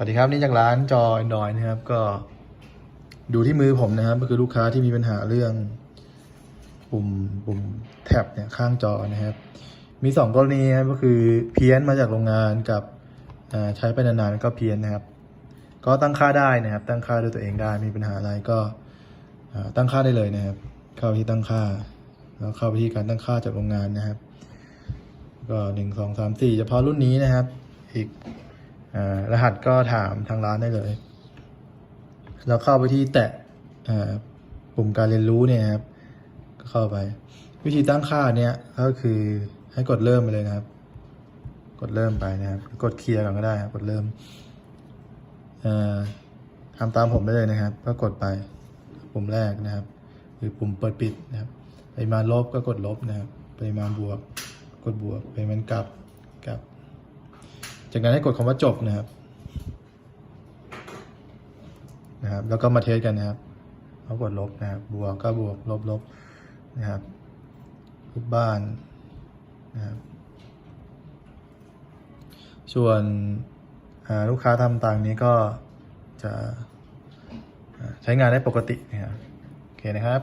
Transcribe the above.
สวัสดีครับนี่จากร้านจอ Android นะครับ ก็ดูที่มือผมนะครับ ก็คือลูกค้าที่มีปัญหาเรื่อง ปุ่มปุ่มแท็บเนี่ยข้างจอนะครับ มีสองกรณีนะครับก็คือเพี้ยนมาจากโรงงานกับใช้ไปนานๆก็เพี้ยนนะครับ ก็ตั้งค่าได้นะครับ ตั้งค่าด้วยตัวเองได้มีปัญหาอะไรก็ตั้งค่าได้เลยนะครับ เข้าที่ตั้งค่า แล้วเข้าไปที่การตั้งค่าจากโรงงานนะครับ ก็หนึ่งสองสามสี่เฉพาะรุ่นนี้นะครับ อีก รหัสก็ถามทางร้านได้เลย แล้วเข้าไปที่แตะปุ่มการเรียนรู้เนี่ยครับ ก็เข้าไป วิธีตั้งค่าเนี่ยก็คือให้กดเริ่มไปเลยนะครับ กดเริ่มไปนะครับ กดเคลียร์ก่อนก็ได้ครับกดเริ่มทำตามผมได้เลยนะครับ ก็กดไปปุ่มแรกนะครับ คือปุ่มเปิดปิดนะครับปริมาณลบก็กดลบนะครับปริมาณบวก กดบวกปริมาณกลับกลับ จากนั้นให้กดคำว่าจบนะครับนะครับ แล้วก็มาเทสกันนะครับเอากดลบนะครับ บวกก็บวกลบลบนะครับรูปบ้านนะครับ ส่วนลูกค้าทำต่างนี้ก็จะใช้งานได้ปกตินะครับโอเคนะครับ